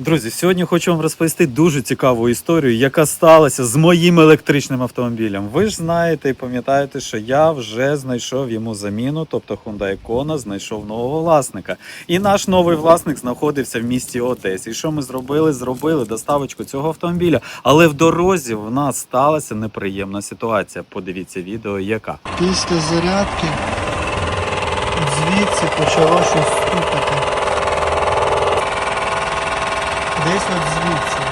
Друзі, сьогодні хочу вам розповісти дуже цікаву історію, яка сталася з моїм електричним автомобілем. Ви ж знаєте і пам'ятаєте, що я вже знайшов йому заміну, тобто Hyundai Kona знайшов нового власника. І наш новий власник знаходився в місті Одесі. І що ми зробили? Зробили доставочку цього автомобіля. Але в дорозі в нас сталася неприємна ситуація. Подивіться відео, яка. Після зарядки звідси почало щось стукати. Десь от звідси.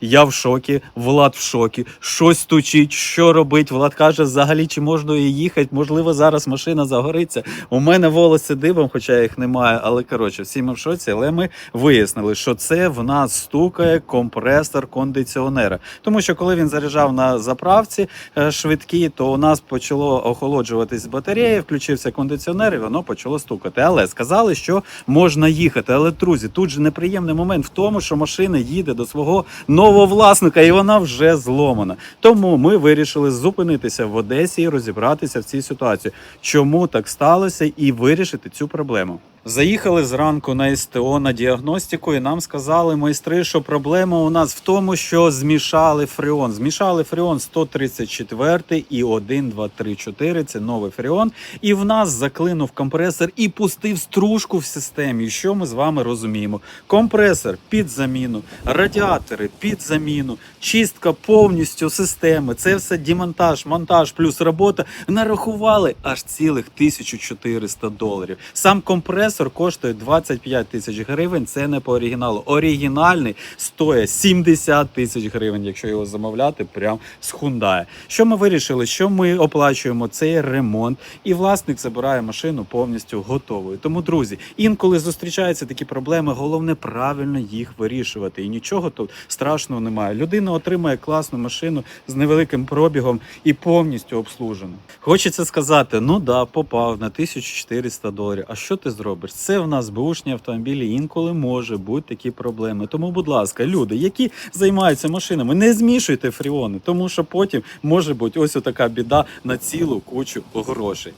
Я в шокі, Влад в шокі. Щось стучить, що робить. Влад каже, взагалі, чи можна її їхати? Можливо, зараз машина загориться. У мене волоси дибом, хоча їх немає. Але коротше, всі ми в шоці. Але ми вияснили, що це в нас стукає компресор кондиціонера. Тому що коли він заряджав на заправці е, швидкі, то у нас почало охолоджуватись батарея, включився кондиціонер, і воно почало стукати. Але сказали, що можна їхати. Але друзі, тут же неприємний момент в тому, що машина їде до свого нового власника, і вона вже зломана. Тому ми вирішили зупинитися в Одесі і розібратися в цій ситуації, чому так сталося, і вирішити цю проблему. Заїхали зранку на СТО на діагностику, і нам сказали майстри, що проблема у нас в тому, що змішали фреон. Змішали фреон 134 і 1, 2, 3, 4 – Це новий фреон. І в нас заклинув компресор і пустив стружку в системі. Що ми з вами розуміємо? Компресор під заміну, радіатори під заміну, чистка повністю системи. Це все демонтаж, монтаж плюс робота. Нарахували аж цілих 1400 доларів. Сам компресор коштує 25 тисяч гривень. Це не по оригіналу. Оригінальний стоїть 70 тисяч гривень, якщо його замовляти, прям з Hyundai. Що ми вирішили? Що ми оплачуємо цей ремонт, і власник забирає машину повністю готовою. Тому, друзі, інколи зустрічаються такі проблеми. Головне правильно їх вирішувати. І нічого тут страшного немає. Людина отримає класну машину з невеликим пробігом і повністю обслужену. Хочеться сказати: ну да, попав на 1400 доларів. А що ти зробиш? Це в нас бушні автомобілі. Інколи може бути такі проблеми. Тому, будь ласка, люди, які займаються машинами, не змішуйте фріони, тому що потім може бути ось така біда на цілу кучу грошей.